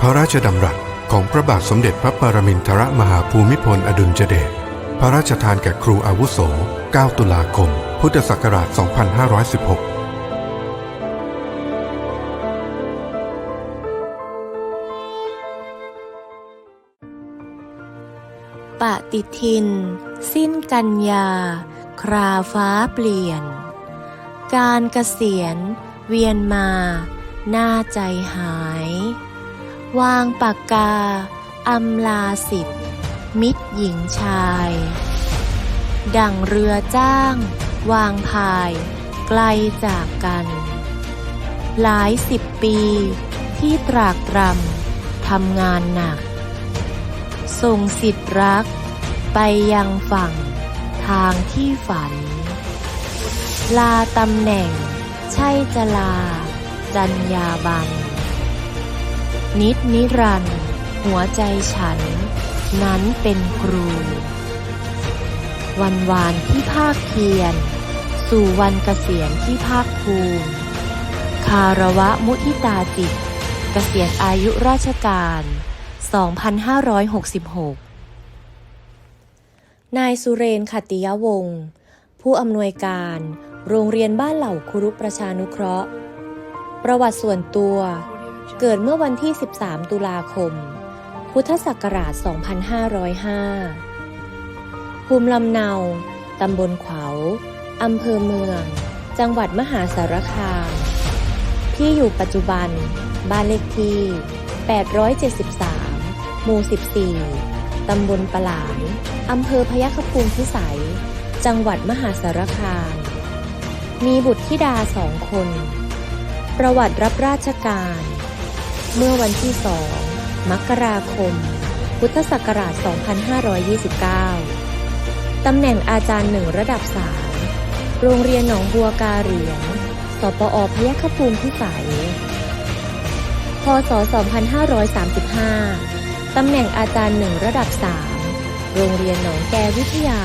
พระราชดำรัสของพระบาทสมเด็จพระปรมินทรมหาภูมิพลอดุลยเดช พระราชทานแก่ครูอาวุโส 9 ตุลาคม พุทธศักราช 2516ปฏิทิน สิ้นกันยา คราฟ้าเปลี่ยน การเกษียณเวียนมา หน้าใจหาย วางปากกา อำลาสิทธิ์มิตรหญิงชาย ดั่งเรือจ้าง วางพาย ไกลจากกัน หลายสิบปีที่ตรากตรำทำงานหนัก ส่งสิทธิ์รัก ไปยังฝั่งทางที่ฝัน ลาตำแหน่ง ใช่จะลา จัญญาบัน นิดนิรันด์หัวใจฉัน นั้นเป็นครู วันวานที่ภาคเพียร สู่วันเกษียณที่ภาคภูมิคารวะมุทิตาจิต เกษียณอายุราชการ 2566 นายสุเรนขตติยวงศ์ผู้อำนวยการ โรงเรียนบ้านเหล่าครุประชานุเคราะห์ ประวัติส่วนตัว เกิดเมื่อวันที่ 13 ตุลาคม พุทธศักราช 2505 ภูมิลำเนา ตำบลขวาวอำเภอเมือง จังหวัดมหาสารคาม ที่อยู่ปัจจุบัน บ้านเลขที่ 873 หมู่ 14 ตำบลปะหลานอำเภอพยัคฆภูมิพิสัย จังหวัดมหาสารคาม มีบุตรธิดาสองคน ประวัติรับราชการ เมื่อวันที่ 2 มกราคม พุทธศักราช 2529 ตำแหน่งอาจารย์หนึ่งระดับ 3 โรงเรียนหนองบัวกาเหรียญสปอพยัคฆภูมิพิสัย พศ 2535 ตำแหน่งอาจารย์หนึ่งระดับ 3 โรงเรียนหนองแกวิทยา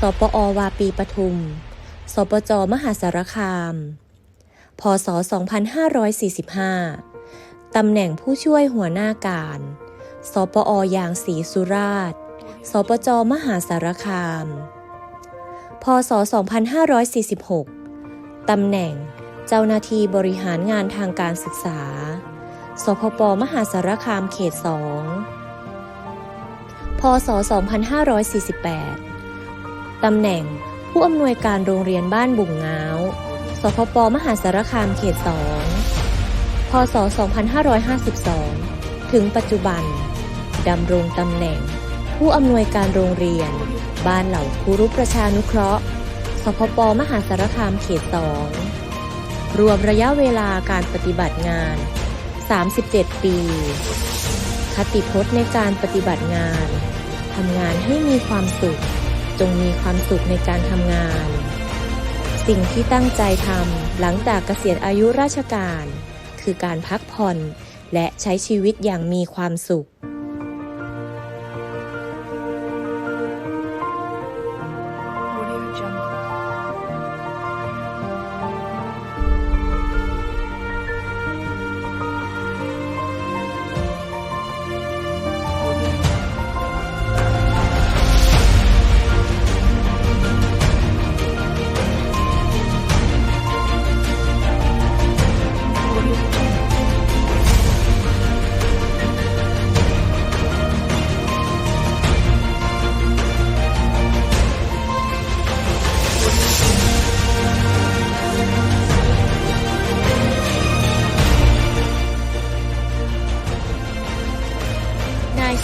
สปอวาปีปทุม สปจมหาสารคาม พศ 2545 ตำแหน่งผู้ช่วยหัวหน้าการ สปออยางศรีสุราษฎร์ สปจมหาสารคาม พศ 2546 ตำแหน่งเจ้าหน้าที่บริหารงานทางการศึกษา สพปมหาสารคามเขต 2 พศ 2548 ตำแหน่งผู้อำนวยการโรงเรียนบ้านบุ่งง้าว สพปมหาสารคามเขต 2 ศ 2552 ถึงปัจจุบัน ดำรงตำแหน่ง ผู้อำนวยการโรงเรียน บ้านเหล่าครุประชานุเคราะห์ สพปมหาสารคามเขต2รวมระยะเวลาการปฏิบัติงาน 37 ปี คติพจน์ในการปฏิบัติงาน ทำงานให้มีความสุข จงมีความสุขในการทำงาน สิ่งที่ตั้งใจทำหลังจากเกษียณอายุราชการ คือการพักผ่อน และใช้ชีวิตอย่างมีความสุข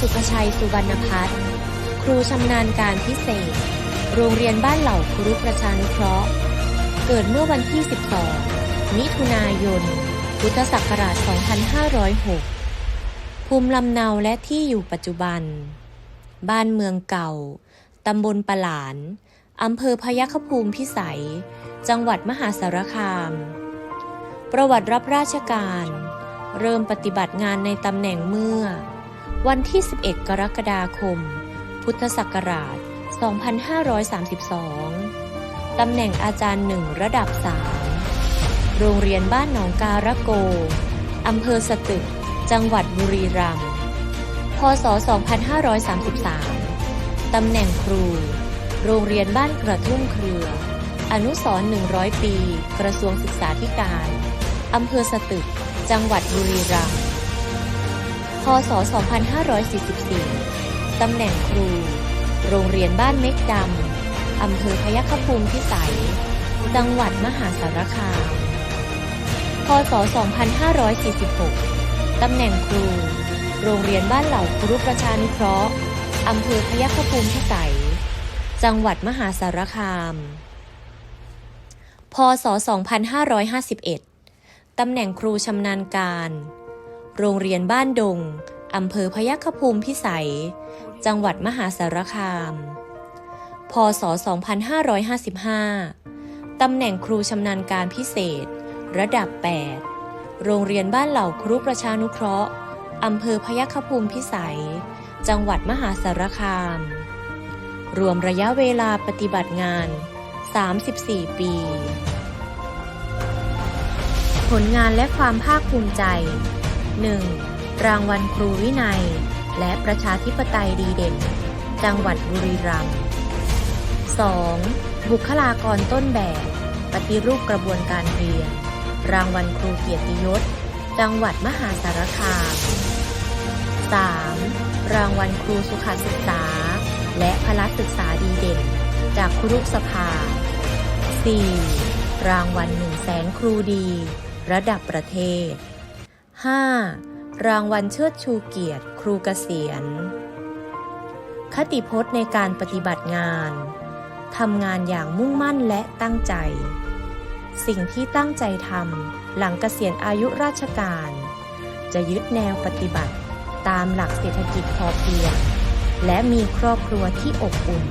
สุภชัยสุวรรณพัฒน์ครูชำนาญการพิเศษ โรงเรียนบ้านเหล่าครุประชานุเคราะห์ เกิดเมื่อวันที่ 12 มิถุนายน พุทธศักราช 2506 ภูมิลำเนาและที่อยู่ปัจจุบัน บ้านเมืองเก่า ตำบลปะหลาน อำเภอพยัคฆภูมิพิสัย จังหวัดมหาสารคาม ประวัติรับราชการ เริ่มปฏิบัติงานในตำแหน่งเมื่อ วันที่ 11 กรกฎาคม พุทธศักราช 2532 ตำแหน่งอาจารย์หนึ่งระดับ 3 โรงเรียนบ้านหนองการะโก อำเภอสตึก จังหวัดบุรีรัมย์ พศ 2533 ตำแหน่งครู โรงเรียนบ้านกระทุ่มเครือ อนุสรณ์100 ปี กระทรวงศึกษาธิการ อำเภอสตึก จังหวัดบุรีรัมย์ พศ 2544 ตำแหน่งครู โรงเรียนบ้านเม็กดำ อำเภอพยัคฆภูมิพิสัย จังหวัดมหาสารคาม พศ 2546 ตำแหน่งครู โรงเรียนบ้านเหล่าครุประชานุเคราะห์ อำเภอพยัคฆภูมิพิสัย จังหวัดมหาสารคาม พศ 2551 ตำแหน่งครูชำนาญการ โรงเรียนบ้านดง อำเภอพยัคฆภูมิพิสัย จังหวัดมหาสารคาม พศ 2555 ตำแหน่งครูชำนาญการพิเศษ ระดับ 8 โรงเรียนบ้านเหล่าครุประชานุเคราะห์ อำเภอพยัคฆภูมิพิสัย จังหวัดมหาสารคาม รวมระยะเวลาปฏิบัติงาน 34 ปีผลงานและความภาคภูมิใจ 1. รางวัลครูวินัย และประชาธิปไตยดีเด่น จังหวัดบุรีรัมย์ 2. บุคลากรต้นแบบ ปฏิรูปกระบวนการเรียน รางวัลครูเกียรติยศ จังหวัดมหาสารคาม 3. รางวัลครูสุขศึกษา และพละศึกษาดีเด่น จากครุสภา 4. รางวัลหนึ่งแสนครูดี ระดับประเทศ 5. รางวัลเชิดชูเกียรติ ครูเกษียณ คติพจน์ในการปฏิบัติงานทำงานอย่างมุ่งมั่นและตั้งใจ สิ่งที่ตั้งใจทำหลังเกษียณอายุราชการ จะยึดแนวปฏิบัติตามหลักเศรษฐกิจพอเพียง และมีครอบครัวที่อบอุ่น